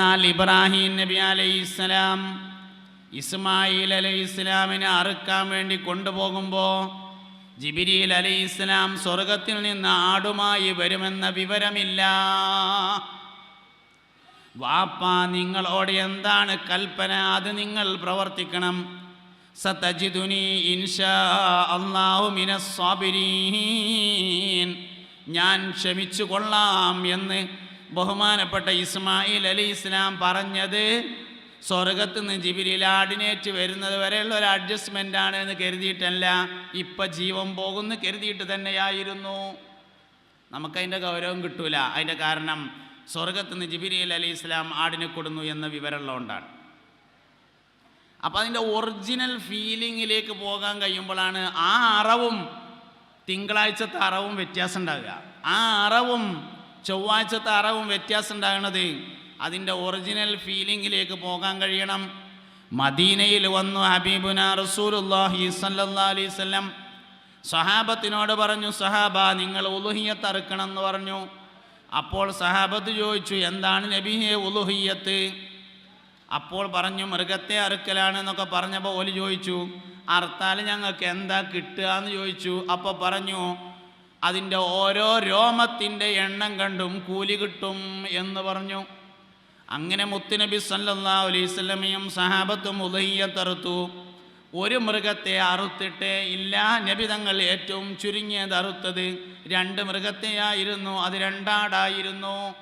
എന്നാൽ ഇബ്രാഹിം നബി അലൈഹിസ്സലാം ഇസ്മായിൽ അലൈഹി ഇസ്ലാമിനെ അറുക്കാൻ വേണ്ടി കൊണ്ടുപോകുമ്പോൾ ജിബിരിയിൽ അലൈഹി ഇസ്ലാം സ്വർഗത്തിൽ നിന്ന് ആടുമായി വരുമെന്ന വിവരമില്ല. വാപ്പ നിങ്ങളോട് എന്താണ് കൽപ്പന? അത് നിങ്ങൾ പ്രവർത്തിക്കണം. സതജിദുനി ഇൻഷാ അല്ലാഹു മിനസ്വാബിരീൻ ഞാൻ ക്ഷമിച്ചു കൊള്ളാം എന്ന് ബഹുമാനപ്പെട്ട ഇസ്മായിൽ അലി ഇസ്ലാം പറഞ്ഞത് സ്വർഗത്ത് നിന്ന് ജിബിലിൽ ആഡിനേറ്റ് വരുന്നത് വരെയുള്ള ഒരു അഡ്ജസ്റ്റ്മെന്റ് ആണ് എന്ന് കരുതിയിട്ടല്ല ഇപ്പം ജീവൻ പോകുന്നു കരുതിയിട്ട് തന്നെയായിരുന്നു. നമുക്കതിന്റെ ഗൗരവം കിട്ടൂല. അതിന്റെ കാരണം സ്വർഗത്ത് നിന്ന് ജിബിരിയിൽ അലി ഇസ്ലാം ആടിനെ കൊടുന്നു എന്ന വിവരമുള്ളതുകൊണ്ടാണ്. അപ്പം അതിന്റെ ഒറിജിനൽ ഫീലിങ്ങിലേക്ക് പോകാൻ കഴിയുമ്പോഴാണ് ആ അറവും തിങ്കളാഴ്ചത്തെ അറവും വ്യത്യാസം ഉണ്ടാകുക ആ അറവും ചൊവ്വാഴ്ചത്തെ അറവും വ്യത്യാസം ഉണ്ടാകുന്നത് അതിന്റെ ഒറിജിനൽ ഫീലിങ്ങിലേക്ക് പോകാൻ കഴിയണം. മദീനയിൽ വന്നു ഹബീബുന റസൂലുല്ലാഹി സല്ലാ അലൈഹി വസല്ലം. സഹാബത്തിനോട് പറഞ്ഞു സഹാബ നിങ്ങൾ ഉലുഹിയത്ത് അറുക്കണം എന്ന് പറഞ്ഞു. അപ്പോൾ സഹാബത്ത് ചോദിച്ചു എന്താണ് നബിഹെ ഉലുഹിയത്ത് അപ്പോൾ പറഞ്ഞു മൃഗത്തെ അറുക്കലാണ് എന്നൊക്കെ പറഞ്ഞപ്പോൾ ഓൽ ചോദിച്ചു അറുത്താൽ ഞങ്ങൾക്ക് എന്താ കിട്ടുക? എന്ന് ചോദിച്ചു. അപ്പോൾ പറഞ്ഞു അതിന്റെ ഓരോ രോമത്തിന്റെ എണ്ണം കണ്ടും കൂലി കിട്ടും എന്ന് പറഞ്ഞു. അങ്ങനെ മുത്തുനബി സല്ലാ അലൈവല്ലമയും സഹാബത്തും ഉദയ്യത്തറുത്തു ഒരു മൃഗത്തെ അറുത്തിട്ട് ഇല്ല നബിതങ്ങൾ ഏറ്റവും ചുരുങ്ങിയത് അറുത്തത്. രണ്ട് മൃഗത്തെയായിരുന്നു അത് രണ്ടാടായിരുന്നു.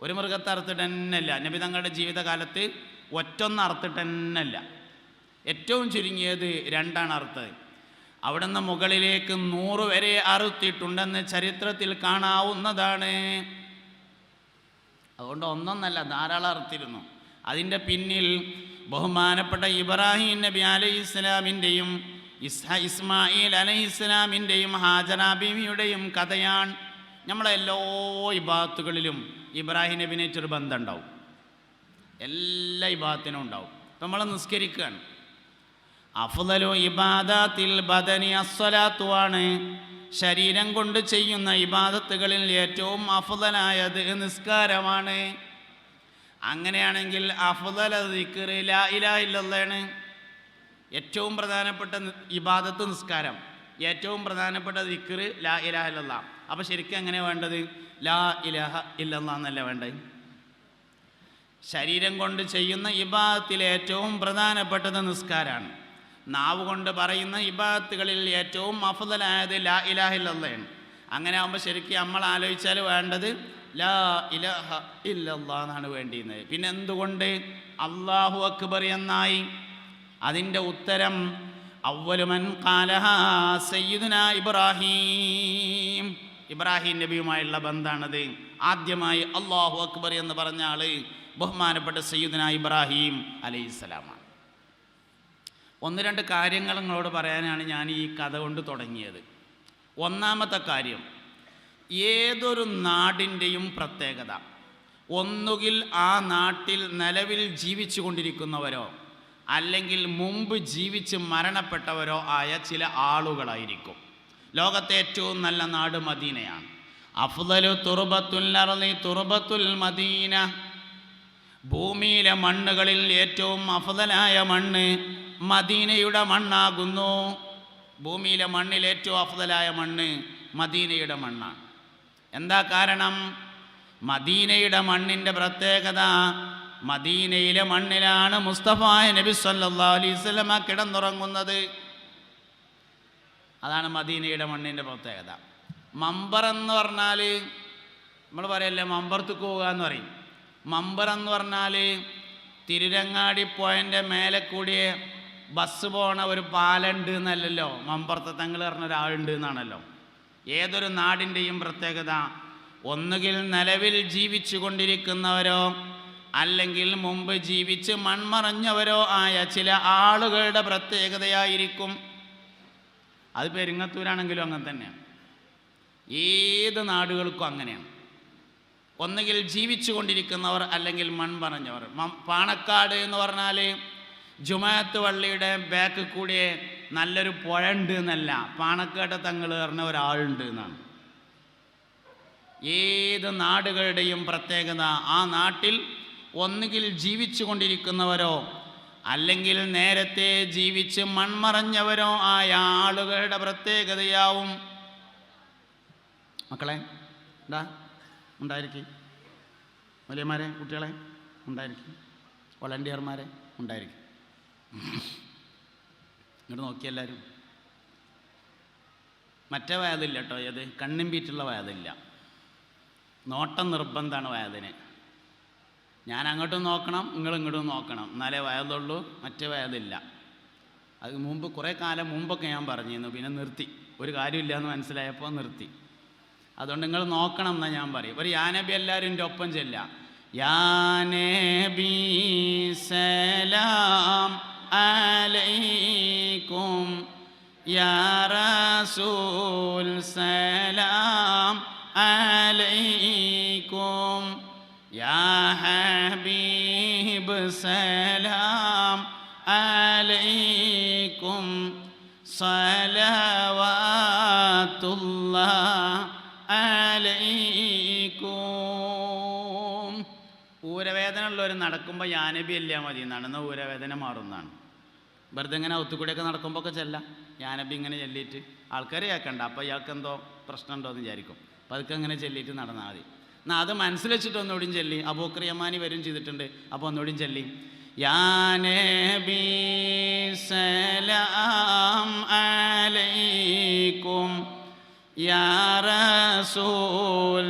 ഒരു മൃഗത്തെ അറുത്തിട്ട് തന്നെയല്ല നബിതങ്ങളുടെ ജീവിതകാലത്ത് ഒറ്റൊന്ന് അറുത്തിട്ട് തന്നെയല്ല ഏറ്റവും ചുരുങ്ങിയത് രണ്ടാണ് അറുത്തത്. അവിടുന്ന് മുകളിലേക്ക് നൂറ് വരെ അറുത്തിട്ടുണ്ടെന്ന് ചരിത്രത്തിൽ കാണാവുന്നതാണ്. അതുകൊണ്ട് ഒന്നൊന്നല്ല ധാരാളം അറുത്തിരുന്നു. അതിന്റെ പിന്നിൽ ബഹുമാനപ്പെട്ട ഇബ്രാഹിം നബി അലൈഹി ഇസ്ലാമിന്റെയും ഇസ്മായിൽ അലൈഹി ഇസ്ലാമിന്റെയും ബീവിയുടെയും കഥയാണ് നമ്മളെല്ലോ ഇബാത്തുകളിലും ഇബ്രാഹിം നബിനേറ്റൊരു ബന്ധം ഉണ്ടാവും. എല്ലാ ഇബാത്തിനും ഉണ്ടാവും. നമ്മൾ നിസ്കരിക്കുകയാണ്. അഫ്ദലു ഇബാദത്തിൽ ബദനി അസ്വലാത്തുവാണ് ശരീരം കൊണ്ട് ചെയ്യുന്ന ഇബാദത്തുകളിൽ ഏറ്റവും അഫ്ദലായത് നിസ്കാരമാണ്. അങ്ങനെയാണെങ്കിൽ അഫ്ദല ദിക്ർ ലാ ഏറ്റവും പ്രധാനപ്പെട്ട ഇബാദത്ത് നിസ്കാരം. ഏറ്റവും പ്രധാനപ്പെട്ട ദിക്ർ ലാ ഇലാഹ ഇല്ലല്ലാ അപ്പോൾ ശരിക്കും എങ്ങനെ വേണ്ടത്? ലാ ഇലാഹ ഇല്ലല്ലാ എന്നല്ല വേണ്ടത്? ശരീരം കൊണ്ട് ചെയ്യുന്ന ഇബാദത്തിൽ ഏറ്റവും പ്രധാനപ്പെട്ടത് നിസ്കാരമാണ് നാവ് കൊണ്ട് പറയുന്ന ഇബാദത്തുകളിൽ ഏറ്റവും അഫദലായത് ലാ ഇലാഹില്ലയാണ് അങ്ങനെ ആകുമ്പോൾ ശരിക്കും നമ്മൾ ആലോചിച്ചാൽ വേണ്ടത് ലാ ഇലഹ ഇല്ലല്ലാ എന്നാണ് വേണ്ടിയിരുന്നത്. പിന്നെ എന്തുകൊണ്ട് അള്ളാഹു അക്ബർ എന്നായി? അതിന്റെ ഉത്തരം അവലുമൻ കാലഹ സയ്യിദുന ഇബ്രാഹീം. ഇബ്രാഹിം നബിയുമായുള്ള ബന്ധാണത് ആദ്യമായി അള്ളാഹു അക്ബർ എന്ന് പറഞ്ഞ ആൾ ബഹുമാനപ്പെട്ട സയ്യിദുന ഇബ്രാഹിം അലൈഹിസ്സലാമാണ്. ഒന്ന് രണ്ട് കാര്യങ്ങൾ നിങ്ങളോട് പറയാനാണ് ഞാൻ ഈ കഥ കൊണ്ട് തുടങ്ങിയത്. ഒന്നാമത്തെ കാര്യം ഏതൊരു നാടിന്റെയും പ്രത്യേകത. ഒന്നുകിൽ ആ നാട്ടിൽ നിലവിൽ ജീവിച്ചു കൊണ്ടിരിക്കുന്നവരോ അല്ലെങ്കിൽ മുമ്പ് ജീവിച്ച് മരണപ്പെട്ടവരോ ആയ ചില ആളുകളായിരിക്കും. ലോകത്തെ ഏറ്റവും നല്ല നാട് മദീനയാണ്. അഫ്ദലു തുറുബത്തുൽ അർളി തുറുബത്തുൽ മദീന. ഭൂമിയിലെ മണ്ണുകളിൽ ഏറ്റവും അഫ്ദലായ മണ്ണ് മദീനയുടെ മണ്ണാകുന്നു. ഭൂമിയിലെ മണ്ണിൽ ഏറ്റവും അഫ്ദലായ മണ്ണ് മദീനയുടെ മണ്ണാണ്. എന്താ കാരണം? മദീനയുടെ മണ്ണിന്റെ പ്രത്യേകത മദീനയിലെ മണ്ണിലാണ് മുസ്തഫ നബി സല്ലാ അലൈഹി സ്വലമ കിടന്നുറങ്ങുന്നത്. അതാണ് മദീനയുടെ മണ്ണിന്റെ പ്രത്യേകത. മമ്പർ എന്ന് പറഞ്ഞാൽ നമ്മൾ പറയല്ലേ മമ്പർത്ത് പോവുക എന്ന് പറയും. മമ്പർ എന്ന് പറഞ്ഞാൽ തിരുരങ്ങാടി പോയന്റെ മേലെ കൂടി ബസ് പോണ ഒരു പാലുണ്ട് എന്നല്ലല്ലോ. മമ്പർത്ത് തങ്ങൾ പറഞ്ഞ ഒരാളുണ്ട് എന്നാണല്ലോ. ഏതൊരു നാടിന്റെയും പ്രത്യേകത ഒന്നുകിൽ നിലവിൽ ജീവിച്ചു കൊണ്ടിരിക്കുന്നവരോ അല്ലെങ്കിൽ മുമ്പ് ജീവിച്ച് മൺമറഞ്ഞവരോ ആയ ചില ആളുകളുടെ പ്രത്യേകതയായിരിക്കും. അത് പെരുങ്ങത്തൂരാണെങ്കിലും അങ്ങനെ തന്നെയാണ് ഏത് നാടുകൾക്കും അങ്ങനെയാണ്. ഒന്നുകിൽ ജീവിച്ചു കൊണ്ടിരിക്കുന്നവർ അല്ലെങ്കിൽ മൺപറഞ്ഞവർ പാണക്കാട് എന്ന് പറഞ്ഞാൽ ജുമാഅത്ത് പള്ളിയുടെ ബാക്ക് കൂടി നല്ലൊരു പുഴ ഉണ്ട് എന്നല്ല പാണക്കാട്ട തങ്ങൾ പറഞ്ഞ ഒരാളുണ്ട് എന്നാണ് ഏത് നാടുകളുടെയും പ്രത്യേകത ആ നാട്ടിൽ ഒന്നുകിൽ ജീവിച്ചു കൊണ്ടിരിക്കുന്നവരോ അല്ലെങ്കിൽ നേരത്തെ ജീവിച്ച് മൺമറഞ്ഞവരോ ആയ ആളുകളുടെ പ്രത്യേകതയാവും. മക്കളെ എന്താ? ഉണ്ടായിരിക്കും. വലിയമാരെ കുട്ടികളെ ഉണ്ടായിരിക്കും. വളണ്ടിയർമാരെ ഉണ്ടായിരിക്കും. ഇങ്ങോട്ട് നോക്കി എല്ലാവരും മറ്റേ വയതില്ല കേട്ടോ ഏത്? കണ്ണും പീറ്റുള്ള വയതില്ല. നോട്ടം നിർബന്ധമാണ് വയതിന്. ഞാൻ അങ്ങോട്ടും നോക്കണം നിങ്ങൾ ഇങ്ങോട്ടും നോക്കണം. എന്നാലേ വയതുള്ളൂ മറ്റേ വയതില്ല. അത് മുമ്പ് കുറേ കാലം മുമ്പൊക്കെ ഞാൻ പറഞ്ഞിരുന്നു പിന്നെ നിർത്തി. ഒരു കാര്യമില്ല എന്ന് മനസ്സിലായപ്പോൾ നിർത്തി. അതുകൊണ്ട് നിങ്ങൾ നോക്കണം എന്നാണ് ഞാൻ പറയും. ഒരു യാനബി എല്ലാവരും എന്റെ ഒപ്പം ചെല്ലാം യാനബി സലാം. അലൈക്കും യാ റസൂൽ സലാം അലൈക്കും യാ ഹബീബ് സലാം ഊരവേദന ഉള്ളവർ നടക്കുമ്പോൾ യാനബി അല്ല മതി എന്നാൽ ഊരവേദന മാറുന്നതാണ് വെറുതെ ഇങ്ങനെ ഒത്തുകൂടിയൊക്കെ നടക്കുമ്പോൾ ഒക്കെ ചെല്ലാം. യാനബി ഇങ്ങനെ ചെല്ലിയിട്ട് ആൾക്കാരെ കേൾക്കണ്ട അപ്പോൾ ഇയാൾക്ക് എന്തോ പ്രശ്നമുണ്ടോ എന്ന് വിചാരിക്കും. അപ്പോൾ അതൊക്കെ ഇങ്ങനെ ചെല്ലിയിട്ട് നടന്നാൽ മതി. എന്നാൽ അത് മനസ്സിൽ വെച്ചിട്ട് ഒന്നുകൂടിയും ചെല്ലി. അബൂക്രിയമാനി വരും ചെയ്തിട്ടുണ്ട്. അപ്പോൾ ഒന്നുകൂടിയും ചെല്ലി. സലാം അലൈക്കും. യാ റസൂൽ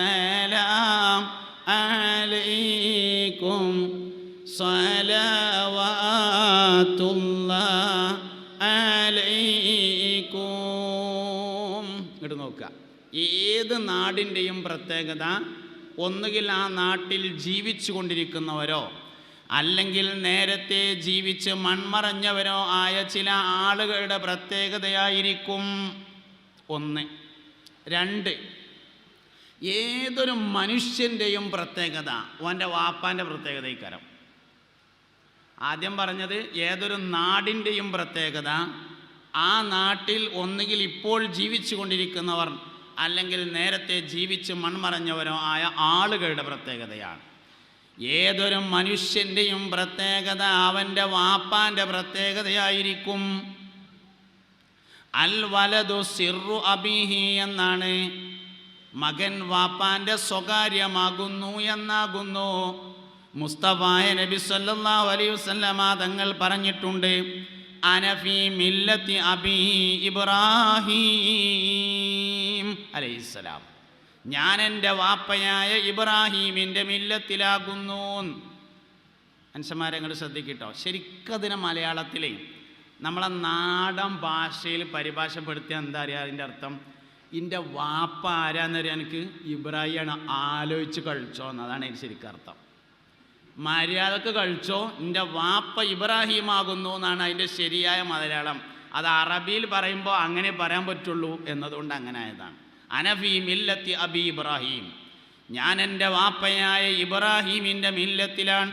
സലാം അലൈക്കും സ്വലവാത്തുല്ലാ അലൈക്കും ഇങ്ങോട്ട് നോക്കുക. ഏത് നാടിന്റെയും പ്രത്യേകത? ഒന്നുകിൽ ആ നാട്ടിൽ ജീവിച്ചു കൊണ്ടിരിക്കുന്നവരോ? അല്ലെങ്കിൽ നേരത്തെ ജീവിച്ച് മൺമറഞ്ഞവരോ ആയ ചില ആളുകളുടെ പ്രത്യേകതയായിരിക്കും ഒന്ന്. രണ്ട് ഏതൊരു മനുഷ്യന്റെയും പ്രത്യേകത ഓന്റെ വാപ്പാന്റെ പ്രത്യേകത ഇക്കരം ആദ്യം പറഞ്ഞത് ഏതൊരു നാടിന്റെയും പ്രത്യേകത ആ നാട്ടിൽ ഒന്നുകിൽ ഇപ്പോൾ ജീവിച്ചു കൊണ്ടിരിക്കുന്നവർ അല്ലെങ്കിൽ നേരത്തെ ജീവിച്ച് മൺമറഞ്ഞവരോ ആയ ആളുകളുടെ പ്രത്യേകതയാണ്. ഏതൊരു മനുഷ്യന്റെയും പ്രത്യേകത അവന്റെ വാപ്പാന്റെ പ്രത്യേകതയായിരിക്കും. അൽ വലതു സിറു അബീഹി എന്നാണ്. മകൻ വാപ്പാന്റെ സ്വകാര്യമാകുന്നു എന്നാകുന്നു. മുസ്തഫായ നബി സല്ലല്ലാഹു അലൈഹി വസല്ലമ തങ്ങൾ പറഞ്ഞിട്ടുണ്ട് അനഫി മില്ലത്തി അബി ഇബ്രാഹീം അലൈഹിസ്സലാം ഞാൻ എന്റെ വാപ്പയായ ഇബ്രാഹീമിന്റെ മില്ലത്തിലാകുന്നു. മനുഷ്യന്മാരെ ശ്രദ്ധിക്കട്ടോ. ശരിക്കതിനെ മലയാളത്തിലേ നമ്മളെ നാടൻ ഭാഷയിൽ പരിഭാഷപ്പെടുത്തിയ എന്താ അറിയാ അതിന്റെ അർത്ഥം? എന്റെ വാപ്പ ആരാന്നറിയാൻ എനിക്ക്? ഇബ്രാഹിമാണ്. ആലോചിച്ച് കഴിച്ചോ എന്നതാണ് എനിക്ക് ശരിക്കും അർത്ഥം. മര്യാദയ്ക്ക് കഴിച്ചോ? എന്റെ വാപ്പ ഇബ്രാഹിമാകുന്നു എന്നാണ് അതിന്റെ ശരിയായ മലയാളം. അത് അറബിയിൽ പറയുമ്പോൾ അങ്ങനെ പറയാൻ പറ്റുള്ളൂ എന്നതുകൊണ്ട് അങ്ങനെ ആയതാണ്. അനഫി മില്ലത്തി അബി ഇബ്രാഹിം. ഞാൻ എന്റെ വാപ്പയായ ഇബ്രാഹിമിന്റെ മില്ലത്തിലാണ്.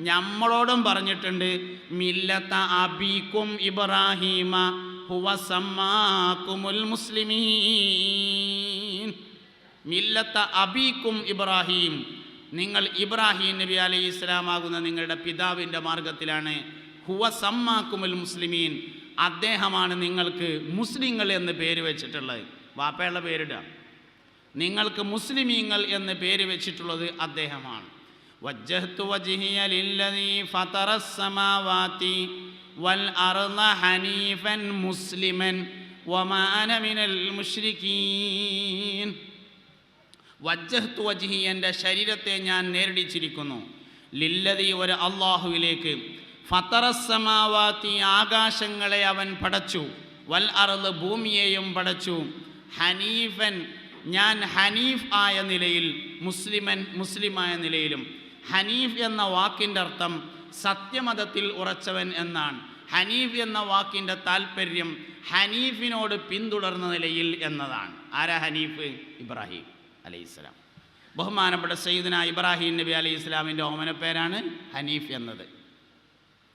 നമ്മളോടും പറഞ്ഞിട്ടുണ്ട് മില്ലത്ത അബീക്കും ഇബ്രാഹിമ. ഹുവ സമ്മാക്കുമുൽ മുസ്ലിമീൻ. മില്ലത്ത അബീക്കും ഇബ്രാഹിം. നിങ്ങൾ ഇബ്രാഹിം നബി അലൈഹി ഇസ്ലാമാകുന്ന നിങ്ങളുടെ പിതാവിന്റെ മാർഗത്തിലാണ് ഹുവ സമ്മാക്കുമുൽ മുസ്ലിമീൻ. അദ്ദേഹമാണ് നിങ്ങൾക്ക് മുസ്ലിങ്ങൾ എന്ന് പേര് വെച്ചിട്ടുള്ളത്. വാപ്പയുള്ള പേരിടുക. നിങ്ങൾക്ക് മുസ്ലിമീങ്ങൾ എന്ന് പേര് വെച്ചിട്ടുള്ളത് അദ്ദേഹമാണ്. വജ്ജഹ്തു വജിഹിയ ലില്ലദീ ഫതറസ് സമാവാതി അർള ഹനീഫൻ മുസ്ലിമൻ വമാ അന മിനൽ മുശ്രിക്കീൻ വജ്ജഹ്തു വജ്ഹി എന്റെ ശരീരത്തെ ഞാൻ നേരിടിച്ചിരിക്കുന്നു. ലില്ലതി ഒരു അള്ളാഹുവിലേക്ക്. ഫത്തറസമാവാത്തി ആകാശങ്ങളെ അവൻ പടച്ചു. വൽ അറുത് ഭൂമിയെയും പടച്ചു. ഹനീഫൻ ഞാൻ ഹനീഫ് ആയ നിലയിൽ മുസ്ലിമൻ മുസ്ലിമായ നിലയിലും. ഹനീഫ് എന്ന വാക്കിന്റെ അർത്ഥം സത്യമതത്തിൽ ഉറച്ചവൻ എന്നാണ്. ഹനീഫ് എന്ന വാക്കിന്റെ താല്പര്യം ഹനീഫിനോട് പിന്തുടർന്ന നിലയിൽ എന്നതാണ്. ആരാ ഹനീഫ്? ഇബ്രാഹിം അലൈഹിസ്സലാം. ബഹുമാനപ്പെട്ട സയ്യിദിന ഇബ്രാഹിം നബി അലൈഹി ഇസ്ലാമിന്റെ ഓമനപ്പേരാണ് പേരാണ് ഹനീഫ് എന്നത്.